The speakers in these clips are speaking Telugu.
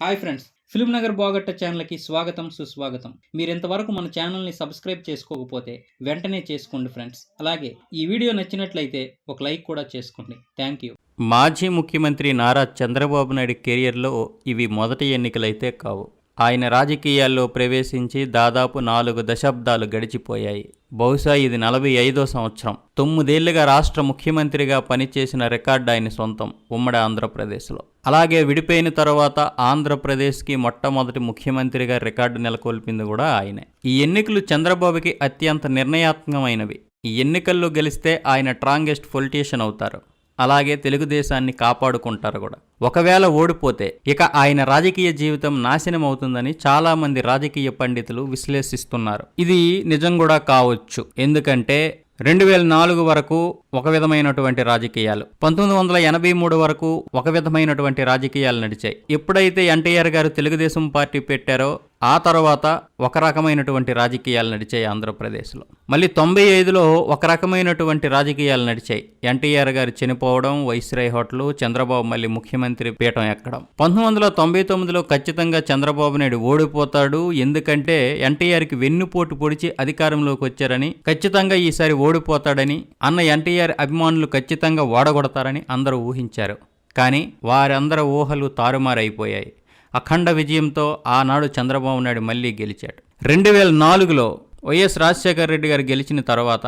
హాయ్ ఫ్రెండ్స్ ఫిల్మ్ నగర్ బాగట్ట ఛానల్కి స్వాగతం సుస్వాగతం. మీరు ఇంతవరకు మన ఛానల్ని సబ్స్క్రైబ్ చేసుకోకపోతే వెంటనే చేసుకోండి ఫ్రెండ్స్. అలాగే ఈ వీడియో నచ్చినట్లయితే ఒక లైక్ కూడా చేసుకోండి. Thank you. మాజీ ముఖ్యమంత్రి నారా చంద్రబాబు నాయుడు కెరియర్లో ఇవి మొదటి ఎన్నికలైతే కావు. ఆయన రాజకీయాల్లో ప్రవేశించి దాదాపు నాలుగు దశాబ్దాలు గడిచిపోయాయి. బహుశా ఇది నలభై ఐదో సంవత్సరం. తొమ్మిదేళ్ళుగా రాష్ట్ర ముఖ్యమంత్రిగా పనిచేసిన రికార్డు ఆయన సొంతం ఉమ్మడి ఆంధ్రప్రదేశ్లో. అలాగే విడిపోయిన తర్వాత ఆంధ్రప్రదేశ్కి మొట్టమొదటి ముఖ్యమంత్రిగా రికార్డు నెలకొల్పింది కూడా ఆయనే. ఈ ఎన్నికలు చంద్రబాబుకి అత్యంత నిర్ణయాత్మకమైనవి. ఈ ఎన్నికల్లో గెలిస్తే ఆయన స్ట్రాంగెస్ట్ పొలిటీషియన్ అవుతారు. అలాగే తెలుగుదేశాన్ని కాపాడుకుంటారు కూడా. ఒకవేళ ఓడిపోతే ఇక ఆయన రాజకీయ జీవితం నాశనం అవుతుందని చాలామంది రాజకీయ పండితులు విశ్లేషిస్తున్నారు. ఇది నిజం కూడా కావచ్చు. ఎందుకంటే రెండు వేల నాలుగు వరకు ఒక విధమైనటువంటి రాజకీయాలు పంతొమ్మిది వందల ఎనభై మూడు వరకు ఒక విధమైనటువంటి రాజకీయాలు నడిచాయి. ఎప్పుడైతే ఎన్టీఆర్ గారు తెలుగుదేశం పార్టీ పెట్టారో ఆ తర్వాత ఒక రకమైనటువంటి రాజకీయాలు నడిచాయి ఆంధ్రప్రదేశ్లో. మళ్ళీ తొంభై ఐదులో ఒక రకమైనటువంటి రాజకీయాలు నడిచాయి. ఎన్టీఆర్ గారు చనిపోవడం వైస్రాయ్ హోటల్ చంద్రబాబు మళ్ళీ ముఖ్యమంత్రి పీఠం ఎక్కడం. పంతొమ్మిది వందల తొంభై తొమ్మిదిలో ఖచ్చితంగా చంద్రబాబు నాయుడు ఓడిపోతాడు. ఎందుకంటే ఎన్టీఆర్కి వెన్నుపోటు పొడిచి అధికారంలోకి వచ్చారని ఖచ్చితంగా ఈసారి ఓడిపోతాడని అన్న ఎన్టీఆర్ అభిమానులు ఖచ్చితంగా ఓడగొడతారని అందరూ ఊహించారు. కానీ వారందరి ఊహలు తారుమారైపోయాయి. అఖండ విజయంతో ఆనాడు చంద్రబాబు నాయుడు మళ్ళీ గెలిచాడు. రెండు వేల నాలుగులో వైఎస్ రాజశేఖర రెడ్డి గారు గెలిచిన తర్వాత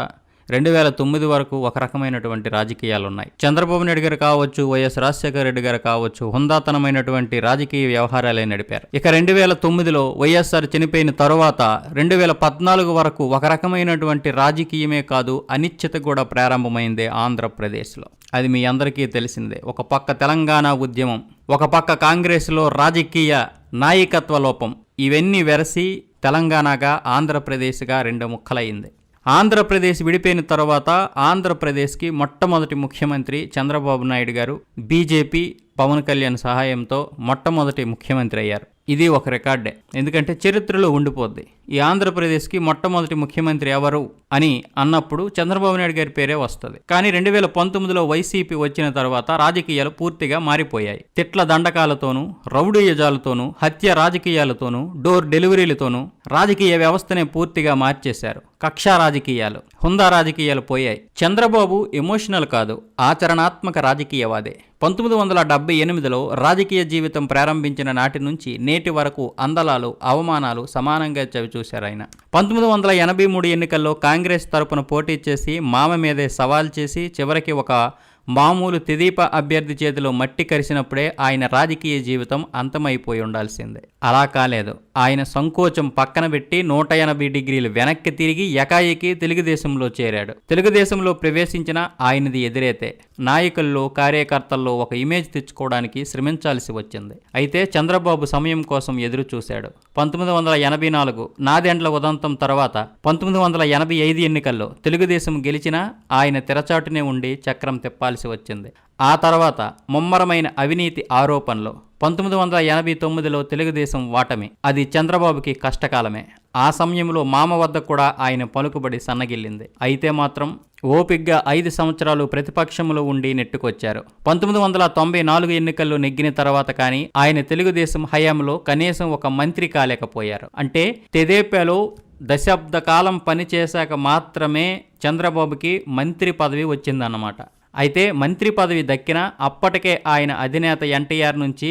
రెండు వేల తొమ్మిది వరకు ఒక రకమైనటువంటి రాజకీయాలు ఉన్నాయి చంద్రబాబు నాయుడు గారు కావచ్చు వైఎస్ రాజశేఖర రెడ్డి గారు కావచ్చు హుందాతనమైనటువంటి రాజకీయ వ్యవహారాలే నడిపారు. ఇక రెండు వేల తొమ్మిదిలో వైఎస్ఆర్ చనిపోయిన తరువాత రెండు వేల పద్నాలుగు వరకు ఒక రకమైనటువంటి రాజకీయమే కాదు అనిశ్చిత కూడా ప్రారంభమైంది ఆంధ్రప్రదేశ్లో. అది మీ అందరికీ తెలిసిందే. ఒక పక్క తెలంగాణ ఉద్యమం ఒక పక్క కాంగ్రెస్లో రాజకీయ నాయకత్వ లోపం ఇవన్నీ వెరసి తెలంగాణగా ఆంధ్రప్రదేశ్గా రెండు ముక్కలైంది ఆంధ్రప్రదేశ్ విడిపోయిన తర్వాత ఆంధ్రప్రదేశ్కి మొట్టమొదటి ముఖ్యమంత్రి చంద్రబాబు నాయుడు గారు బీజేపీ పవన్ కళ్యాణ్ సహాయంతో మొట్టమొదటి ముఖ్యమంత్రి అయ్యారు. ఇది ఒక రికార్డే. ఎందుకంటే చరిత్రలో ఉండిపోద్ది. ఈ ఆంధ్రప్రదేశ్కి మొట్టమొదటి ముఖ్యమంత్రి ఎవరు అని అన్నప్పుడు చంద్రబాబు నాయుడు గారి పేరే వస్తుంది. కానీ రెండు వేల పంతొమ్మిదిలో వైసీపీ వచ్చిన తర్వాత రాజకీయాలు పూర్తిగా మారిపోయాయి. తిట్ల దండకాలతోనూ రౌడీయజాలతోనూ హత్య రాజకీయాలతోనూ డోర్ డెలివరీలతోనూ రాజకీయ వ్యవస్థనే పూర్తిగా మార్చేశారు. కక్షా రాజకీయాలు హుందా రాజకీయాలు పోయాయి. చంద్రబాబు ఎమోషనల్ కాదు ఆచరణాత్మక రాజకీయవాదే. పంతొమ్మిది వందల డెబ్బై ఎనిమిదిలో రాజకీయ జీవితం ప్రారంభించిన నాటి నుంచి నేటి వరకు అందలాలు అవమానాలు సమానంగా చవిచూశారు ఆయన. పంతొమ్మిది వందల ఎనభై మూడు ఎన్నికల్లో కాంగ్రెస్ తరపున పోటీ చేసి మామ మీదే సవాల్ చేసి చివరికి ఒక మామూలు తెదీప అభ్యర్థి చేతిలో మట్టి కరిసినప్పుడే ఆయన రాజకీయ జీవితం అంతమైపోయి ఉండాల్సిందే. అలా కాలేదు. ఆయన సంకోచం పక్కన పెట్టి నూట ఎనభై డిగ్రీలు వెనక్కి తిరిగి ఎకాయికి తెలుగుదేశంలో చేరాడు. తెలుగుదేశంలో ప్రవేశించిన ఆయనది ఎదురైతే నాయకుల్లో కార్యకర్తల్లో ఒక ఇమేజ్ తెచ్చుకోవడానికి శ్రమించాల్సి వచ్చింది. అయితే చంద్రబాబు సమయం కోసం ఎదురు చూశాడు పంతొమ్మిది వందల ఎనభై నాలుగు నాదెండ్ల ఉదంతం తర్వాత పంతొమ్మిది వందల ఎనభై ఐదు ఎన్నికల్లో తెలుగుదేశం గెలిచినా ఆయన తెరచాటునే ఉండి చక్రం తిప్పాల్సి వచ్చింది. ఆ తర్వాత ముమ్మరమైన అవినీతి ఆరోపణలు పంతొమ్మిది వందల ఎనభై తొమ్మిదిలో తెలుగుదేశం వాటమి. అది చంద్రబాబుకి కష్టకాలమే. ఆ సమయంలో మామ వద్ద కూడా ఆయన పలుకుబడి సన్నగిల్లింది. అయితే మాత్రం ఓపిగ్గా ఐదు సంవత్సరాలు ప్రతిపక్షంలో ఉండి నెట్టుకొచ్చారు. పంతొమ్మిది వందల తొంభై నాలుగు ఎన్నికల్లో నెగ్గిన తర్వాత కానీ ఆయన తెలుగుదేశం హయాంలో కనీసం ఒక మంత్రి కాలేకపోయారు. అంటే తెదేపాలో దశాబ్ద కాలం పనిచేశాక మాత్రమే చంద్రబాబుకి మంత్రి పదవి వచ్చిందన్నమాట. అయితే మంత్రి పదవి దక్కిన అప్పటికే ఆయన అధినేత ఎన్టీఆర్ నుంచి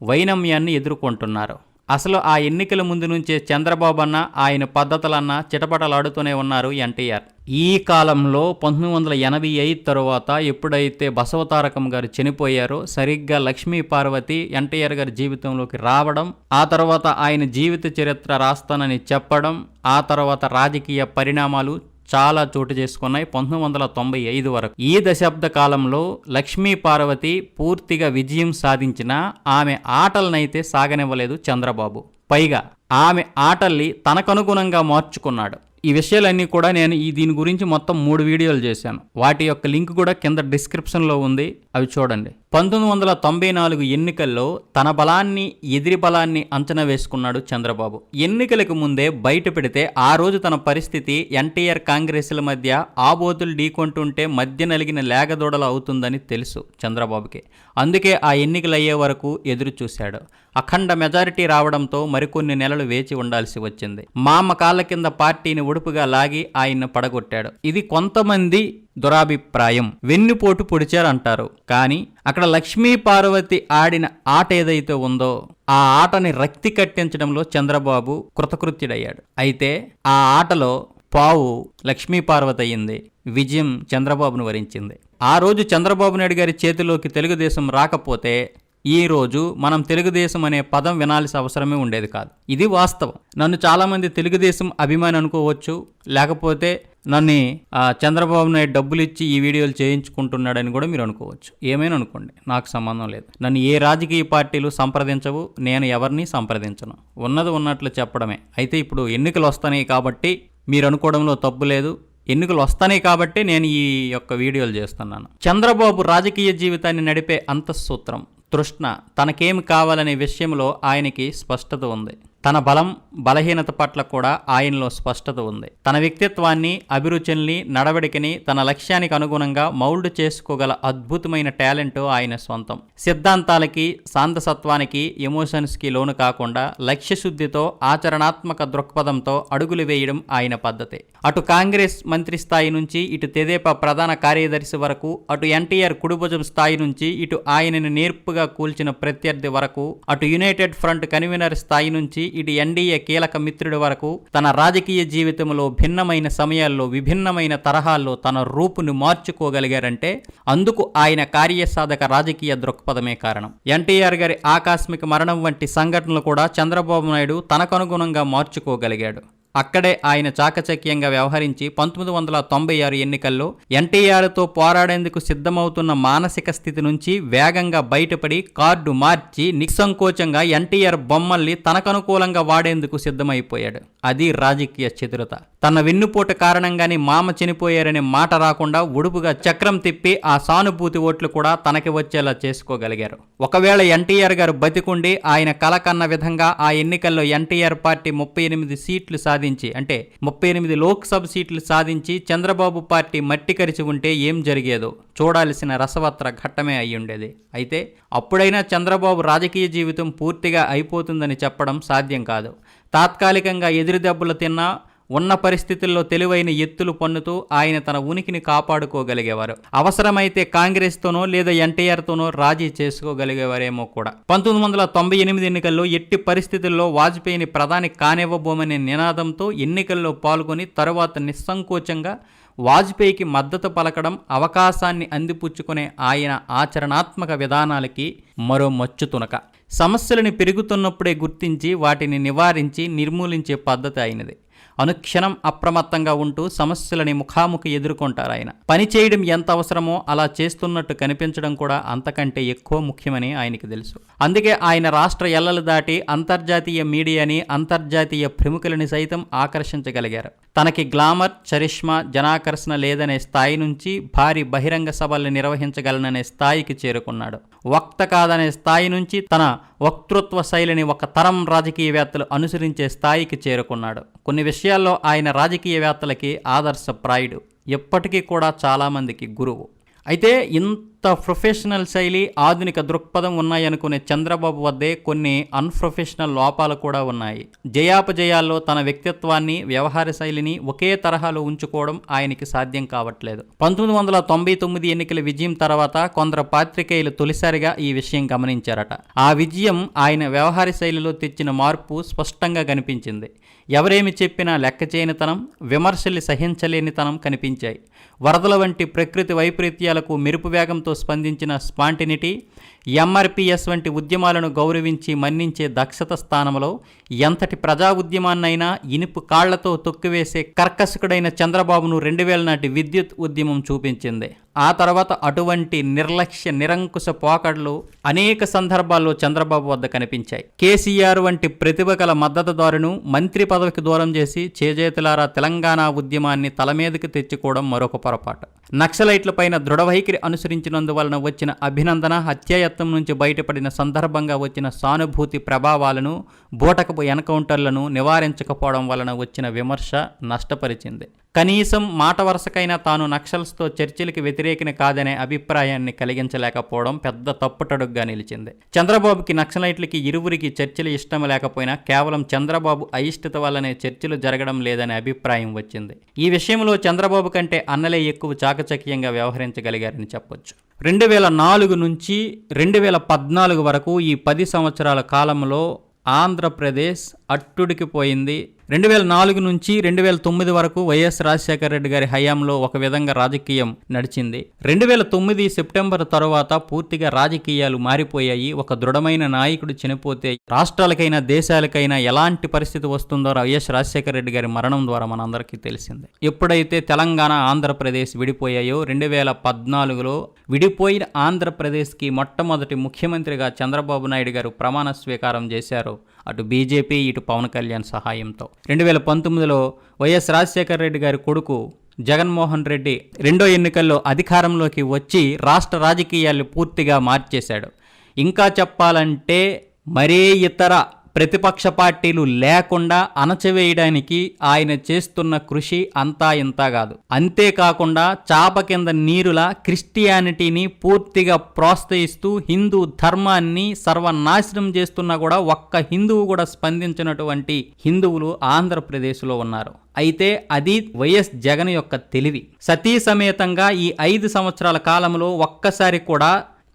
వైనమ్యాన్ని ఎదుర్కొంటున్నారు. అసలు ఆ ఎన్నికల ముందు నుంచే చంద్రబాబు అన్న ఆయన పద్ధతులన్న చిటపటలాడుతూనే ఉన్నారు ఎన్టీఆర్. ఈ కాలంలో పంతొమ్మిది వందల ఎనభై ఐదు తరువాత ఎప్పుడైతే బసవతారకం గారు చనిపోయారో సరిగ్గా లక్ష్మీ పార్వతి ఎన్టీఆర్ గారి జీవితంలోకి రావడం ఆ తర్వాత ఆయన జీవిత చరిత్ర రాస్తానని చెప్పడం ఆ తర్వాత రాజకీయ పరిణామాలు చాలా చోటు చేసుకున్నాయి. పంతొమ్మిది వందల తొంభై ఐదు వరకు. ఈ దశాబ్ద కాలంలో లక్ష్మీ పార్వతి పూర్తిగా విజయం సాధించిన ఆమె ఆటలనైతే సాగనివ్వలేదు చంద్రబాబు. పైగా ఆమె ఆటల్ని తనకనుగుణంగా మార్చుకున్నాడు. ఈ విషయాలన్నీ కూడా నేను ఈ దీని గురించి మొత్తం మూడు వీడియోలు చేశాను. వాటి యొక్క లింక్ కూడా కింద డిస్క్రిప్షన్లో ఉంది. అవి చూడండి. పంతొమ్మిది వందల తొంభై నాలుగు ఎన్నికల్లో తన బలాన్ని ఎదిరి బలాన్ని అంచనా వేసుకున్నాడు చంద్రబాబు. ఎన్నికలకు ముందే బయట పెడితే ఆ రోజు తన పరిస్థితి ఎన్టీఆర్ కాంగ్రెస్ల మధ్య ఆబోతులు ఢీకొంటుంటే మధ్య నలిగిన లేగదూడలు అవుతుందని తెలుసు చంద్రబాబుకి. అందుకే ఆ ఎన్నికలు అయ్యే వరకు ఎదురు చూశాడు అఖండ మెజారిటీ రావడంతో మరికొన్ని నెలలు వేచి ఉండాల్సి వచ్చింది. మామ కాళ్ళ కింద పార్టీని ఉడుపుగా లాగి ఆయన్ను పడగొట్టాడు. ఇది కొంతమంది దురాభిప్రాయం. వెన్నుపోటు పొడిచారంటారు. కానీ అక్కడ లక్ష్మీ పార్వతి ఆడిన ఆట ఏదైతే ఉందో ఆ ఆటని రక్తి కట్టించడంలో చంద్రబాబు కృతకృత్యుడయ్యాడు. అయితే ఆ ఆటలో పావు లక్ష్మీ పార్వతి అయ్యింది. విజయం చంద్రబాబును వరించింది. ఆ రోజు చంద్రబాబు నాయుడు గారి చేతిలోకి తెలుగుదేశం రాకపోతే ఈ రోజు మనం తెలుగుదేశం అనే పదం వినాల్సిన అవసరమే ఉండేది కాదు. ఇది వాస్తవం. నన్ను చాలామంది తెలుగుదేశం అభిమాని అనుకోవచ్చు లేకపోతే నన్ను ఆ, చంద్రబాబు నాయుడు డబ్బులు ఇచ్చి ఈ వీడియోలు చేయించుకుంటున్నాడని కూడా మీరు అనుకోవచ్చు. ఏమైనా అనుకోండి నాకు సంబంధం లేదు. నన్ను ఏ రాజకీయ పార్టీలు సంప్రదించవు నేను ఎవరిని సంప్రదించను. ఉన్నది ఉన్నట్లు చెప్పడమే. అయితే ఇప్పుడు ఎన్నికలు వస్తున్నాయి కాబట్టి మీరు అనుకోవడంలో తప్పు లేదు. ఎన్నికలు వస్తాయి కాబట్టి నేను ఈ యొక్క వీడియోలు చేస్తున్నాను. చంద్రబాబు రాజకీయ జీవితాన్ని నడిపే అంతఃసూత్రం తృష్ణ తనకేమి కావాలనే విషయంలో ఆయనకి స్పష్టత ఉంది. తన బలం బలహీనత పట్ల కూడా ఆయనలో స్పష్టత ఉంది. తన వ్యక్తిత్వాన్ని అభిరుచుల్ని నడవడికని తన లక్ష్యానికి అనుగుణంగా మౌల్డ్ చేసుకోగల అద్భుతమైన టాలెంట్ ఆయన సొంతం సిద్ధాంతాలకి శాంతసత్వానికి ఎమోషన్స్కి లోను కాకుండా లక్ష్యశుద్ధితో ఆచరణాత్మక దృక్పథంతో అడుగులు వేయడం ఆయన పద్ధతి. అటు కాంగ్రెస్ మంత్రి స్థాయి నుంచి ఇటు తెదేపా ప్రధాన కార్యదర్శి వరకు అటు ఎన్టీఆర్ కుడిభుజం స్థాయి నుంచి ఇటు ఆయనను నేర్పుగా కూల్చిన ప్రత్యర్థి వరకు అటు యునైటెడ్ ఫ్రంట్ కన్వీనర్ స్థాయి నుంచి ఇటు ఎన్డీఏ కీలక మిత్రుడి వరకు తన రాజకీయ జీవితంలో భిన్నమైన సమయాల్లో విభిన్నమైన తరహాల్లో తన రూపును మార్చుకోగలిగారంటే అందుకు ఆయన కార్యసాధక రాజకీయ దృక్పథమే కారణం. ఎన్టీఆర్ గారి ఆకస్మిక మరణం వంటి సంఘటనలు కూడా చంద్రబాబు నాయుడు తనకనుగుణంగా మార్చుకోగలిగాడు. అక్కడే ఆయన చాకచక్యంగా వ్యవహరించి పంతొమ్మిది వందల తొంభై ఆరు ఎన్నికల్లో ఎన్టీఆర్తో పోరాడేందుకు సిద్ధమవుతున్న మానసిక స్థితి నుంచి వేగంగా బయటపడి కార్డు మార్చి నిస్సంకోచంగా ఎన్టీఆర్ బొమ్మల్ని తనకనుకూలంగా వాడేందుకు సిద్ధమైపోయాడు. అది రాజకీయ చతురత. తన వెన్నుపోటు కారణంగానే మామ చనిపోయారనే మాట రాకుండా ఉడుపుగా చక్రం తిప్పి ఆ సానుభూతి ఓట్లు కూడా తనకి వచ్చేలా చేసుకోగలిగారు. ఒకవేళ ఎన్టీఆర్ గారు బతికుండి ఆయన కల కన్న విధంగా ఆ ఎన్నికల్లో ఎన్టీఆర్ పార్టీ ముప్పై ఎనిమిది సీట్లు సాధించి అంటే ముప్పై ఎనిమిది లోక్సభ సీట్లు సాధించి చంద్రబాబు పార్టీ మట్టి కరిచి ఉంటే ఏం జరిగేదో చూడాల్సిన రసవత్ర ఘట్టమే అయ్యుండేది అయితే అప్పుడైనా చంద్రబాబు రాజకీయ జీవితం పూర్తిగా అయిపోతుందని చెప్పడం సాధ్యం కాదు. తాత్కాలికంగా ఎదురు దెబ్బలు తిన్నా ఉన్న పరిస్థితుల్లో తెలివైన ఎత్తులు పన్నుతూ ఆయన తన ఉనికిని కాపాడుకోగలిగేవారు. అవసరమైతే కాంగ్రెస్తోనో లేదా ఎన్టీఆర్తోనో రాజీ చేసుకోగలిగేవారేమో కూడా. పంతొమ్మిది వందల తొంభై ఎనిమిది ఎన్నికల్లో ఎట్టి పరిస్థితుల్లో వాజ్పేయిని ప్రధాని కానివ్వబోమనే నినాదంతో ఎన్నికల్లో పాల్గొని తరువాత నిస్సంకోచంగా వాజ్పేయికి మద్దతు పలకడం అవకాశాన్ని అందిపుచ్చుకునే ఆయన ఆచరణాత్మక విధానాలకి మరో మచ్చు తునక. సమస్యలను పెరుగుతున్నప్పుడే గుర్తించి వాటిని నివారించి నిర్మూలించే పద్ధతి అయినది అనుక్షణం అప్రమత్తంగా ఉంటూ సమస్యలని ముఖాముఖి ఎదుర్కొంటారు ఆయన. పని చేయడం ఎంత అవసరమో అలా చేస్తున్నట్టు కనిపించడం కూడా అంతకంటే ఎక్కువ ముఖ్యమని ఆయనకి తెలుసు. అందుకే ఆయన రాష్ట్ర ఎల్లలు దాటి అంతర్జాతీయ మీడియాని అంతర్జాతీయ ప్రముఖులని సైతం ఆకర్షించగలిగారు. తనకి గ్లామర్ చరిష్మా జనాకర్షణ లేదనే స్థాయి నుంచి భారీ బహిరంగ సభల్ని నిర్వహించగలననే స్థాయికి చేరుకున్నాడు. వక్త కాదనే స్థాయి నుంచి తన వక్తృత్వ శైలిని ఒక తరం రాజకీయవేత్తలు అనుసరించే స్థాయికి చేరుకున్నాడు. కొన్ని విషయాల్లో ఆయన రాజకీయవేత్తలకి ఆదర్శప్రాయుడు ఎప్పటికీ కూడా చాలామందికి గురువు. అయితే ఇంత ప్రొఫెషనల్ శైలి ఆధునిక దృక్పథం ఉన్నాయనుకునే చంద్రబాబు వద్దే కొన్ని అన్ప్రొఫెషనల్ లోపాలు కూడా ఉన్నాయి. జయాపజయాల్లో తన వ్యక్తిత్వాన్ని వ్యవహార శైలిని ఒకే తరహాలో ఉంచుకోవడం ఆయనకి సాధ్యం కావట్లేదు. పంతొమ్మిది వందల తొంభై తొమ్మిది ఎన్నికల విజయం తర్వాత కొందరు పాత్రికేయులు తొలిసారిగా ఈ విషయం గమనించారట. ఆ విజయం ఆయన వ్యవహార శైలిలో తెచ్చిన మార్పు స్పష్టంగా కనిపించింది. ఎవరేమి చెప్పినా లెక్క చేయనితనం విమర్శలు సహించలేనితనం కనిపించాయి. వరదల వంటి ప్రకృతి వైపరీత్యాలకు మెరుపు వేగంతో స్పందించిన స్పాంటినిటీ ఎంఆర్పిఎస్ వంటి ఉద్యమాలను గౌరవించి మన్నించే దక్షత స్థానంలో ఎంతటి ప్రజా ఉద్యమాన్నైనా ఇనుపు కాళ్ళతో తొక్కివేసే కర్కశకుడైన చంద్రబాబును రెండు వేల నాటి విద్యుత్ ఉద్యమం చూపించింది. ఆ తర్వాత అటువంటి నిర్లక్ష్య నిరంకుశ పోకడలు అనేక సందర్భాల్లో చంద్రబాబు వద్ద కనిపించాయి. కేసీఆర్ వంటి ప్రతిభ గల మద్దతుదారును మంత్రి పదవికి దూరం చేసి చేజేతులారా తెలంగాణ ఉద్యమాన్ని తల మీదకి తెచ్చుకోవడం మరొక పొరపాటు. నక్సలైట్లపైన దృఢ వైఖరి అనుసరించినందువలన వచ్చిన అభినందన హత్యాయత్నం నుంచి బయటపడిన సందర్భంగా వచ్చిన సానుభూతి ప్రభావాలను బూటకపు ఎన్కౌంటర్లను నివారించకపోవడం వలన వచ్చిన విమర్శ నష్టపరిచింది. కనీసం మాట వరుసకైనా తాను నక్సల్స్తో చర్చలకి వ్యతిరేకిన కాదనే అభిప్రాయాన్ని కలిగించలేకపోవడం పెద్ద తప్పుటడుగ్గా నిలిచింది. చంద్రబాబుకి నక్సలైట్లకి ఇరువురికి చర్చలు ఇష్టం లేకపోయినా కేవలం చంద్రబాబు అయిష్టత వల్లనే చర్చలు జరగడం లేదనే అభిప్రాయం వచ్చింది. ఈ విషయంలో చంద్రబాబు కంటే అన్నలే ఎక్కువ చాకచక్యంగా వ్యవహరించగలిగారని చెప్పొచ్చు. రెండు వేల నాలుగు నుంచి రెండు వేల పద్నాలుగు వరకు ఈ పది సంవత్సరాల కాలంలో ఆంధ్రప్రదేశ్ అట్టుడికిపోయింది రెండు వేల నాలుగు నుంచి రెండు వేల తొమ్మిది వరకు వైఎస్ రాజశేఖర రెడ్డి గారి హయాంలో ఒక విధంగా రాజకీయం నడిచింది. రెండు వేల తొమ్మిది సెప్టెంబర్ తర్వాత పూర్తిగా రాజకీయాలు మారిపోయాయి. ఒక దృఢమైన నాయకుడు చనిపోతే రాష్ట్రాలకైనా దేశాలకైనా ఎలాంటి పరిస్థితి వస్తుందో వైఎస్ రాజశేఖర రెడ్డి గారి మరణం ద్వారా మనందరికీ తెలిసింది. ఎప్పుడైతే తెలంగాణ ఆంధ్రప్రదేశ్ విడిపోయాయో రెండు వేల పద్నాలుగులో విడిపోయిన ఆంధ్రప్రదేశ్కి మొట్టమొదటి ముఖ్యమంత్రిగా చంద్రబాబు నాయుడు గారు ప్రమాణ స్వీకారం చేశారు. అటు బీజేపీ ఇటు పవన్ కళ్యాణ్ సహాయంతో. రెండు వేల పంతొమ్మిదిలో వైఎస్ రాజశేఖర రెడ్డి గారి కొడుకు జగన్మోహన్ రెడ్డి రెండో ఎన్నికల్లో అధికారంలోకి వచ్చి రాష్ట్ర రాజకీయాలు పూర్తిగా మార్చేశాడు. ఇంకా చెప్పాలంటే మరే ఇతర ప్రతిపక్ష పార్టీలు లేకుండా అణచివేయడానికి ఆయన చేస్తున్న కృషి అంతా ఇంతా కాదు. అంతేకాకుండా చాప కింద నీరుల క్రిస్టియానిటీని పూర్తిగా ప్రోత్సహిస్తూ హిందూ ధర్మాన్ని సర్వనాశనం చేస్తున్నా కూడా ఒక్క హిందువు కూడా స్పందించినటువంటి హిందువులు ఆంధ్రప్రదేశ్లో ఉన్నారు. అయితే అది వైఎస్ జగన్ యొక్క తెలివి. సతీ సమేతంగా ఈ ఐదు సంవత్సరాల కాలంలో ఒక్కసారి కూడా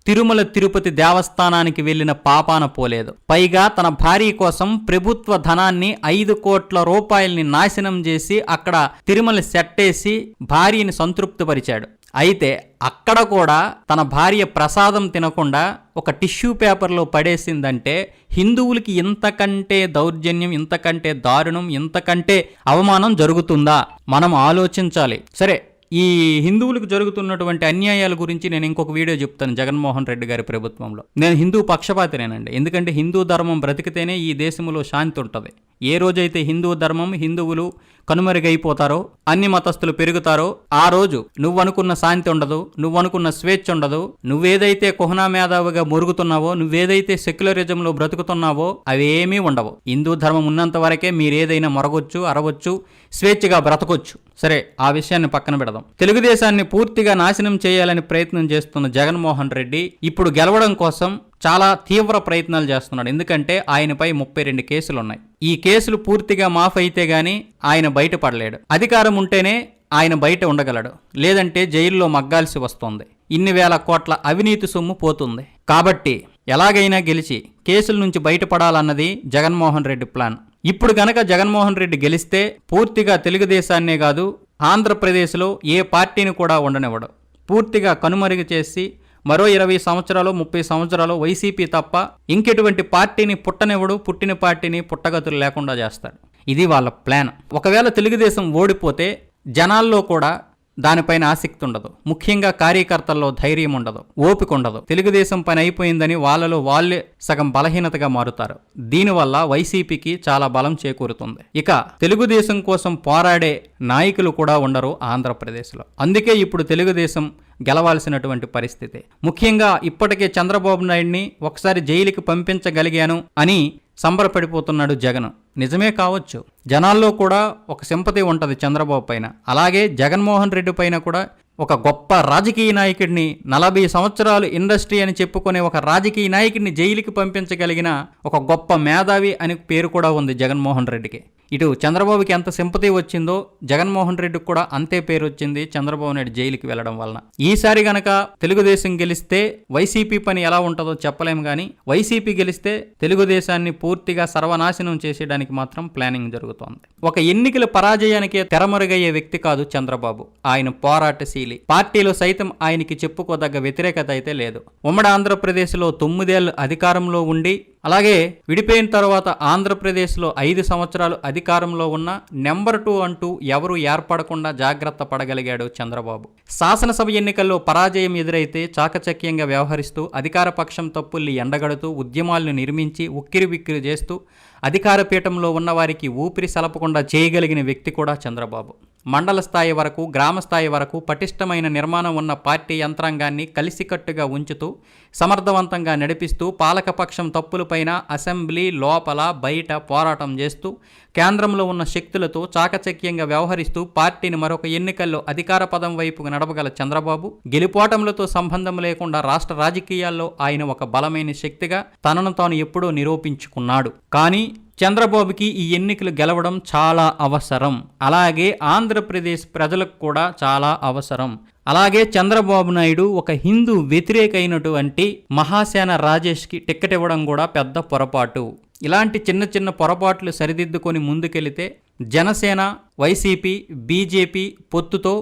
తిరుమల తిరుపతి దేవస్థానానికి వెళ్ళిన పాపాన పోలేదు. పైగా తన భార్య కోసం ప్రభుత్వ ధనాన్ని ఐదు కోట్ల రూపాయల్ని నాశనం చేసి అక్కడ తిరుమల సెట్టేసి భార్యని సంతృప్తిపరిచాడు. అయితే అక్కడ కూడా తన భార్య ప్రసాదం తినకుండా ఒక టిష్యూ పేపర్లో పడేసిందంటే హిందువులకి ఇంతకంటే దౌర్జన్యం ఇంతకంటే దారుణం ఇంతకంటే అవమానం జరుగుతుందా? మనం ఆలోచించాలి. సరే ఈ హిందువులకు జరుగుతున్నటువంటి అన్యాయాల గురించి నేను ఇంకొక వీడియో చెప్తాను జగన్మోహన్ రెడ్డి గారి ప్రభుత్వంలో. నేను హిందూ పక్షపాతినేనండి. ఎందుకంటే హిందూ ధర్మం బ్రతికితేనే ఈ దేశంలో శాంతి ఉంటుంది. ఏ రోజైతే హిందూ ధర్మం హిందువులు కనుమరుగైపోతారో అన్ని మతస్థులు పెరుగుతారో ఆ రోజు నువ్వు అనుకున్న శాంతి ఉండదు నువ్వు అనుకున్న స్వేచ్ఛ ఉండదు నువ్వేదైతే కుహనా మేధావిగా మురుగుతున్నావో నువ్వేదైతే సెక్యులరిజంలో బ్రతుకుతున్నావో అవేమీ ఉండవు. హిందూ ధర్మం ఉన్నంత వరకే మీరేదైనా మొరగొచ్చు అరవచ్చు స్వేచ్ఛగా బ్రతకొచ్చు. సరే ఆ విషయాన్ని పక్కన పెడదాం. తెలుగుదేశాన్ని పూర్తిగా నాశనం చేయాలని ప్రయత్నం చేస్తున్న జగన్మోహన్ రెడ్డి ఇప్పుడు గెలవడం కోసం చాలా తీవ్ర ప్రయత్నాలు చేస్తున్నాడు. ఎందుకంటే ఆయనపై ముప్పై రెండు కేసులు ఉన్నాయి ఈ కేసులు పూర్తిగా మాఫ్ అయితే గానీ ఆయన బయటపడలేడు. అధికారం ఉంటేనే ఆయన బయట ఉండగలడు. లేదంటే జైల్లో మగ్గాల్సి వస్తుంది. ఇన్ని వేల కోట్ల అవినీతి సొమ్ము పోతుంది. కాబట్టి ఎలాగైనా గెలిచి కేసుల నుంచి బయటపడాలన్నది జగన్మోహన్ రెడ్డి ప్లాన్. ఇప్పుడు గనక జగన్మోహన్ రెడ్డి గెలిస్తే పూర్తిగా తెలుగుదేశాన్నే కాదు ఆంధ్రప్రదేశ్లో ఏ పార్టీని కూడా ఉండనివ్వడు. పూర్తిగా కనుమరుగు చేసి మరో ఇరవై సంవత్సరాలు ముప్పై సంవత్సరాలు వైసీపీ తప్ప ఇంకెటువంటి పార్టీని పుట్టనివ్వడు పుట్టిన పార్టీని పుట్టగతులు లేకుండా చేస్తాడు. ఇది వాళ్ళ ప్లాన్. ఒకవేళ తెలుగుదేశం ఓడిపోతే జనాల్లో కూడా దానిపైన ఆసక్తి ఉండదు. ముఖ్యంగా కార్యకర్తల్లో ధైర్యం ఉండదు ఓపిక ఉండదు. తెలుగుదేశం పని అయిపోయిందని వాళ్ళలో వాళ్ళే సగం బలహీనతగా మారుతారు. దీనివల్ల వైసీపీకి చాలా బలం చేకూరుతుంది. ఇక తెలుగుదేశం కోసం పోరాడే నాయకులు కూడా ఉండరు ఆంధ్రప్రదేశ్లో. అందుకే ఇప్పుడు తెలుగుదేశం గెలవాల్సినటువంటి పరిస్థితి. ముఖ్యంగా ఇప్పటికే చంద్రబాబు నాయుడిని ఒకసారి జైలుకి పంపించగలిగాను అని సంబరపడిపోతున్నాడు జగన్. నిజమే కావచ్చు. జనాల్లో కూడా ఒక సింపతి ఉంటుంది చంద్రబాబు పైన. అలాగే జగన్మోహన్ రెడ్డి పైన కూడా ఒక గొప్ప రాజకీయ నాయకుడిని నలభై సంవత్సరాలు ఇండస్ట్రీ అని చెప్పుకునే ఒక రాజకీయ నాయకుడిని జైలుకి పంపించగలిగిన ఒక గొప్ప మేధావి అని పేరు కూడా ఉంది జగన్మోహన్ రెడ్డికి. ఇటు చంద్రబాబుకి ఎంత సింపతి వచ్చిందో జగన్మోహన్ రెడ్డికి కూడా అంతే పేరు వచ్చింది చంద్రబాబు నాయుడు జైలుకి వెళ్ళడం వలన. ఈసారి గనక తెలుగుదేశం గెలిస్తే వైసీపీ పని ఎలా ఉంటుందో చెప్పలేము కానీ వైసీపీ గెలిస్తే తెలుగుదేశాన్ని పూర్తిగా సర్వనాశనం చేసేయడానికి మాత్రం ప్లానింగ్ జరుగుతోంది. ఒక ఎన్నికల పరాజయానికే తెరమరుగయ్యే వ్యక్తి కాదు చంద్రబాబు. ఆయన పోరాటసి పార్టీలో. సైతం ఆయనకి చెప్పుకోదగ్గ వ్యతిరేకత అయితే లేదు. ఉమ్మడి ఆంధ్రప్రదేశ్లో తొమ్మిదేళ్ళు అధికారంలో ఉండి అలాగే విడిపోయిన తర్వాత ఆంధ్రప్రదేశ్లో ఐదు సంవత్సరాలు అధికారంలో ఉన్న నెంబర్ టూ అంటూ ఎవరు ఏర్పడకుండా జాగ్రత్త పడగలిగాడు చంద్రబాబు. శాసనసభ ఎన్నికల్లో పరాజయం ఎదురైతే చాకచక్యంగా వ్యవహరిస్తూ అధికార పక్షం తప్పుల్ని ఎండగడుతూ ఉద్యమాలను నిర్మించి ఉక్కిరి బిక్కిరి చేస్తూ అధికార పీఠంలో ఉన్నవారికి ఊపిరి సలపకుండా చేయగలిగిన వ్యక్తి కూడా చంద్రబాబు. మండల స్థాయి వరకు గ్రామ స్థాయి వరకు పటిష్టమైన నిర్మాణం ఉన్న పార్టీ యంత్రాంగాన్ని కలిసికట్టుగా ఉంచుతూ సమర్థవంతంగా నడిపిస్తూ పాలకపక్షం తప్పులపైన అసెంబ్లీ లోపల బయట పోరాటం చేస్తూ కేంద్రంలో ఉన్న శక్తులతో చాకచక్యంగా వ్యవహరిస్తూ పార్టీని మరొక ఎన్నికల్లో అధికార పదం వైపుకు నడపగల చంద్రబాబు గెలుపోటములతో సంబంధం లేకుండా రాష్ట్ర రాజకీయాల్లో ఆయన ఒక బలమైన శక్తిగా తనను తాను ఎప్పుడూ నిరూపించుకున్నాడు. కానీ చంద్రబాబుకి ఈ ఎన్నికలు గెలవడం చాలా అవసరం. అలాగే ఆంధ్రప్రదేశ్ ప్రజలకు కూడా చాలా అవసరం. అలాగే చంద్రబాబు నాయుడు ఒక హిందూ వ్యతిరేకైనటువంటి మహాసేన రాజేష్కి టిక్కెట్ ఇవ్వడం కూడా పెద్ద పొరపాటు. ఇలాంటి చిన్న చిన్న పొరపాట్లు సరిదిద్దుకొని ముందుకెళితే జనసేన వైసీపీ బీజేపీ పొత్తుతో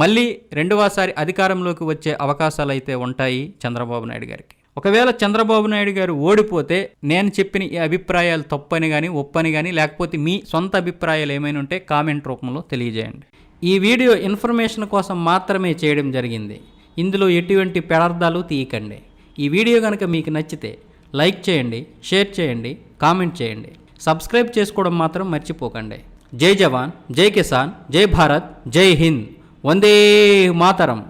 మళ్ళీ రెండవసారి అధికారంలోకి వచ్చే అవకాశాలు అయితే ఉంటాయి చంద్రబాబు నాయుడు గారికి. ఒకవేళ చంద్రబాబు నాయుడు గారు ఓడిపోతే నేను చెప్పిన ఈ అభిప్రాయాలు తప్పని కానీ ఒప్పని కానీ లేకపోతే మీ సొంత అభిప్రాయాలు ఏమైనా ఉంటే కామెంట్ రూపంలో తెలియజేయండి. ఈ వీడియో ఇన్ఫర్మేషన్ కోసం మాత్రమే చేయడం జరిగింది. ఇందులో ఎటువంటి పెడార్థాలు తీయకండి. ఈ వీడియో కనుక మీకు నచ్చితే లైక్ చేయండి షేర్ చేయండి కామెంట్ చేయండి. సబ్స్క్రైబ్ చేసుకోవడం మాత్రం మర్చిపోకండి. జై జవాన్ జై కిసాన్ జై భారత్ జై హింద్. వందే మాతరం.